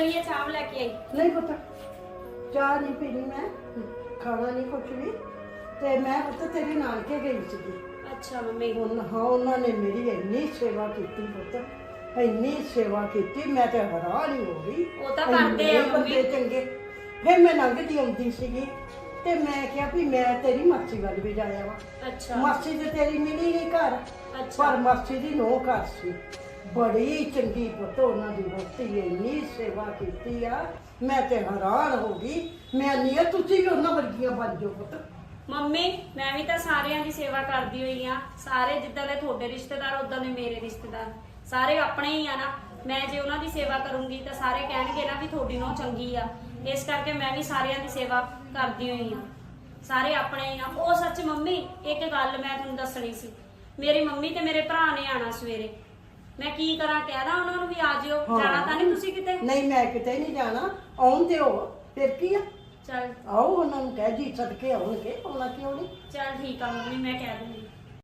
ਲਈ ਚਾਹ ਲੈ ਕੇ ਆਈ ਨਹੀਂ ਪੁੱਤ ਚਾਹ ਨਹੀਂ ਪੀਣੀ ਮੈਂ ਖਾਣਾ ਨਹੀਂ ਕੁਛ ਵੀ ਤੇ ਮੈਂ ਪੁੱਤ ਤੇਰੇ ਨਾਨਕੇ ਗਈ ਸੀਗੀ ਅੱਛਾ ਮੰਮੀ ਉਹਨਾਂ ਹਾਂ ਉਹਨਾਂ ਨੇ ਮੇਰੀ ਇੰਨੀ ਸੇਵਾ ਕੀਤੀ ਪੁੱਤ ਇੰਨੀ ਸੇਵਾ ਕੀਤੀ ਮੈਂ ਤੇ ਹੈਰਾਨ ਹੀ ਹੋ ਗਈ ਉਹ ਤਾਂ ਕਰਦੇ ਆ ਇੰਨੇ ਬੰਦੇ ਮੰਮੀ। ਚੰਗੇ ਫਿਰ ਮੈਂ ਲੰਘਦੀ ਆਉਂਦੀ ਸੀਗੀ ਤੇ ਮੈਂ ਕਿਹਾ ਵੀ ਮੈਂ ਤੇਰੀ ਮਾਸੀ ਵੱਲ ਵੀ ਜਾਇਆ ਵਾ। ਅੱਛਾ। ਮਾਸੀ ਤੇ ਤੇਰੀ ਮਿਲੀ ਨਹੀਂ ਘਰ ਅੱਛਾ। ਪਰ ਮਾਸੀ ਦੀ ਨੋ ਘਰ ਸੀ। ਬੜੀ ਚੰਗੀ ਪੁੱਤ ਉਹਨਾਂ ਦੀ ਵਰਤੀ, ਇੰਨੀ ਸੇਵਾ ਕੀਤੀ ਆ। ਮੈਂ ਤੇ ਹੈਰਾਨ ਹੋ ਗਈ। ਮੈਂ ਨਹੀਂ ਆ, ਤੁਸੀਂ ਵੀ ਉਹਨਾਂ ਵਰਗੀਆਂ ਬਣ ਜਾਓ ਪੁੱਤ। ਮੰਮੀ, ਮੈਂ ਵੀ ਤਾਂ ਸਾਰਿਆਂ ਦੀ ਸੇਵਾ ਕਰਦੀ ਹੋਈ ਆ। ਸਾਰੇ ਜਿੱਦਾਂ ਦੇ ਤੁਹਾਡੇ ਰਿਸ਼ਤੇਦਾਰ ਉਦਾਂ ਦੇ ਮੇਰੇ ਰਿਸ਼ਤੇਦਾਰ। ਸਾਰੇ ਆਪਣੇ ਹੀ ਆ ਨਾ। ਮੈਂ ਜੇ ਉਹਨਾਂ ਦੀ ਸੇਵਾ ਕਰੂੰਗੀ, ਤਾਂ ਸਾਰੇ ਕਹਿਣਗੇ ਨਾ ਵੀ ਤੁਹਾਡੀ ਨੋ ਚੰਗੀ ਆ। ਇਸ ਕਰਕੇ ਮੈਂ ਵੀ ਸਾਰਿਆਂ ਦੀ ਸੇਵਾ ਕਰਦੀ ਹੋਈ ਆ। ਸਾਰੇ ਆਪਣੇ ਹੀ ਆ। ਉਹ ਸੱਚ ਮੰਮੀ, ਇੱਕ ਗੱਲ ਮੈਂ ਤੁਹਾਨੂੰ ਦੱਸਣੀ ਸੀ। ਮੇਰੀ ਮੰਮੀ ਤੇ ਮੇਰੇ ਭਰਾ ਨੇ ਆਣਾ ਸਵੇਰੇ। ਮੈਂ ਕੀ ਕਰਾਂ ਕਹਿਦਾ ਉਹਨਾਂ ਨੂੰ ਵੀ ਆ ਜਿਓ ਹਾਂ। ਜਾਣਾ ਤਾਂ ਨਹੀਂ ਤੁਸੀਂ ਕਿਤੇ? ਨਹੀਂ ਮੈਂ ਕਿਤੇ ਨਹੀਂ ਜਾਣਾ ਆਉਣ ਤੇ ਹੋ ਫਿਰ ਕੀ ਆ? ਚੱਲ। ਆਓ ਉਹਨਾਂ ਨੂੰ ਕਹਿ ਜੀ ਸਦਕੇ ਆਉਣਗੇ ਆਉਣਾ ਕਿਉਂ ਨਹੀਂ? ਚੱਲ ਠੀਕ ਆ ਮੰਮੀ ਮੈਂ ਕਹਿ ਦੂੰਗੀ।